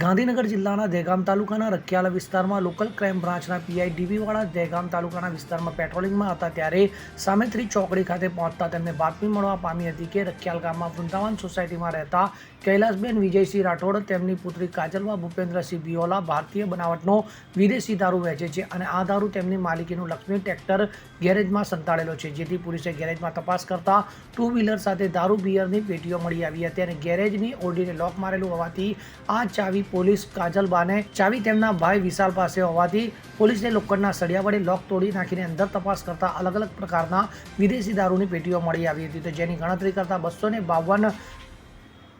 ગાંધીનગર જિલ્લાના દહેગામ તાલુકાના રખિયાલા વિસ્તારમાં લોકલ ક્રાઇમ બ્રાન્ચના પીઆઈ ડીવીવાળા દહેગામ તાલુકાના વિસ્તારમાં પેટ્રોલિંગમાં હતા ત્યારે સામેત્રી ચોકડી ખાતે પહોંચતા તેમને બાતમી મળવા પામી હતી કે રખિયાલ ગામમાં વૃંદાવન સોસાયટીમાં રહેતા કૈલાસબેન વિજયસિંહ રાઠોડ તેમની પુત્રી કાજલવા ભૂપેન્દ્રસિંહ બિયોલા ભારતીય બનાવટનો વિદેશી દારૂ વેચે છે અને આ દારૂ તેમની માલિકીનું લક્ષ્મી ટ્રેક્ટર ગેરેજમાં સંતાડેલો છે, જેથી પોલીસે ગેરેજમાં તપાસ કરતા ટુ વ્હીલર સાથે દારૂ બિયરની પેટીઓ મળી આવી હતી અને ગેરેજની ઓરડીને લોક મારેલું હોવાથી આ ચાવી પોલીસ કાજલબાને ચાવી તેમના ભાઈ વિશાલ પાસે હોવાથી પોલીસને લોખંડના સળિયા વડે લોક તોડી નાખીને અંદર તપાસ કરતા અલગ અલગ પ્રકારના વિદેશી દારૂની પેટીઓ મળી આવી હતી. તો જેની ગણતરી કરતા બસો ને બાવન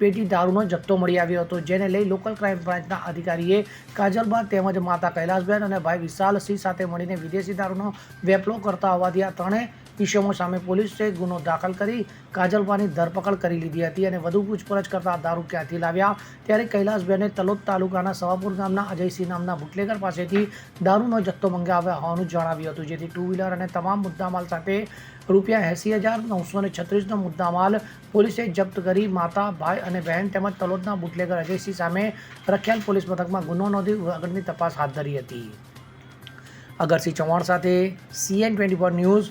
પેટી દારૂનો જથ્થો મળી આવ્યો હતો. જેને લઈ લોકલ ક્રાઇમ બ્રાન્ચના અધિકારીએ કાજલબા તેમજ માતા કૈલાસબેન અને ભાઈ વિશાલસિંહ સાથે મળીને વિદેશી દારૂનો વેપલો કરતા હોવાથી આ ત્રણેય વિષયો સામે પોલીસે ગુનો દાખલ કરી કાજલબાની ધરપકડ કરી લીધી હતી અને વધુ પૂછપરછ કરતા દારૂ ક્યાંથી લાવ્યા? ત્યારે કૈલાસબેને તલોદ તાલુકાના સવાપુર ગામના અજયસિંહ નામના બુટલેગર પાસેથી દારૂનો જથ્થો મંગાવ્યા હોવાનું જણાવ્યું હતું, જેથી ટુ વ્હીલર અને તમામ મુદ્દામાલ સાથે રૂપિયા એંસી હજાર નવસો ને છત્રીસનો મુદ્દામાલ પોલીસે જપ્ત કરી માતા, ભાઈ અને બહેન તેમજ તલોદના બુટલેગર અજયસિંહ સામે રખિયાલ પોલીસ મથકમાં ગુનો નોંધી આગળની તપાસ હાથ ધરી હતી. અગરસિંહ ચૌહાણ સાથે CN twenty four news